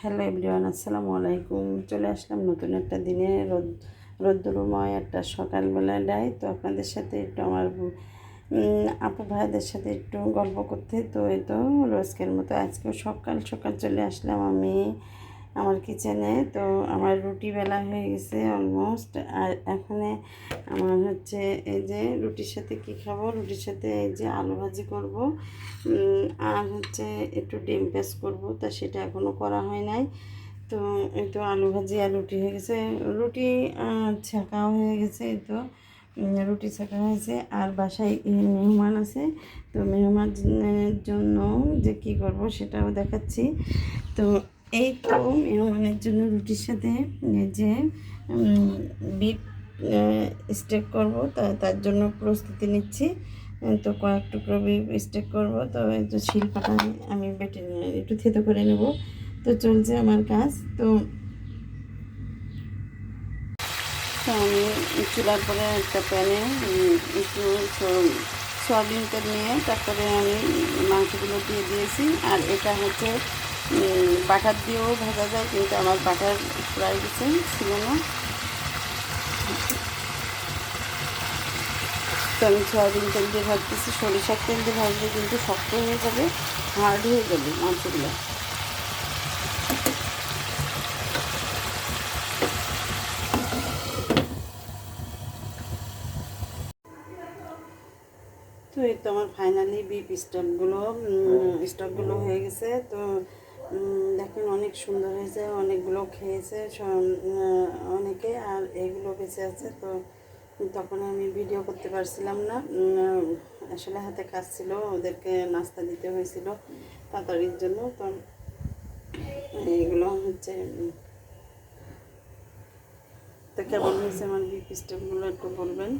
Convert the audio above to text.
Hello everyone, আসসালামু আলাইকুম। চলে আসলাম নতুন একটা দিনে রোদ, রোদ্দুরময় একটা সকালবেলা ডাই। তো আপনাদের সাথে একটু আমার আপু ভাইদের সাথে একটু গল্প করতে। তো এই তো রোজকের মতো আজকেও সকাল সকাল চলে আসলাম আমি। আমার কিচেনে তো আমার রুটি বেলা হয়ে গেছে অলমোস্ট আর এখানে আমার হচ্ছে এই যে রুটির সাথে কি খাব? রুটির সাথে এই যে আলু ভাজি করব। আর হচ্ছে একটু ডিম পেস্ট করব তা সেটা এখনও করা হয় নাই। তো এই তো আলু ভাজি আর রুটি হয়ে গেছে। রুটি আহ, ছাঁকা হয়ে গেছে এই তো। রুটি ছাঁকা হয়েছে। আর বাসায় মেহমান আছে। তো মেহমানের জন্য যে কি করব সেটাও দেখাচ্ছি। তো এই তো মেহমানের জন্য রুটির সাথে যে বিট স্টেক করব, তা, তার জন্য প্রস্তুতি নিচ্ছি। তো কয়েক টুকরো বিফ স্টেক করব, তো তো শিলপাটা আমি বেটে একটু থেতো করে নেব। তো চলছে আমার কাজ, তো তো আমি চুলার পরে একটা প্যানে একটু সয়াবিন তেল নিয়ে তারপরে আমি মাংসগুলো দিয়ে দিয়েছি। আর এটা হচ্ছে বাটার দিয়েও ভাজা যায় কিন্তু আমার বাটার ফ্রাই গেছে ছিল না। তো আমি সয়াবিন তেল দিয়ে ভাজতেছি সরিষার তেল দিয়ে ভাজলে কিন্তু শক্ত হয়ে যাবে হার্ড হয়ে যাবে মাংসগুলো তো এই তো আমার ফাইনালি বিপ স্টকগুলো স্টকগুলো হয়ে গেছে। তো দেখেন অনেক সুন্দর হয়েছে, অনেকগুলো খেয়েছে অনেকে, আর এগুলো বেঁচে আছে, তো তখন আমি ভিডিও করতে পারছিলাম না। আসলে হাতে কাজ ছিল, ওদেরকে নাস্তা দিতে হয়েছিল তাড়াতাড়ির জন্য, তো এইগুলো হচ্ছে তো কেমন হয়েছে আমার বিপ স্টকগুলো একটু বলবেন?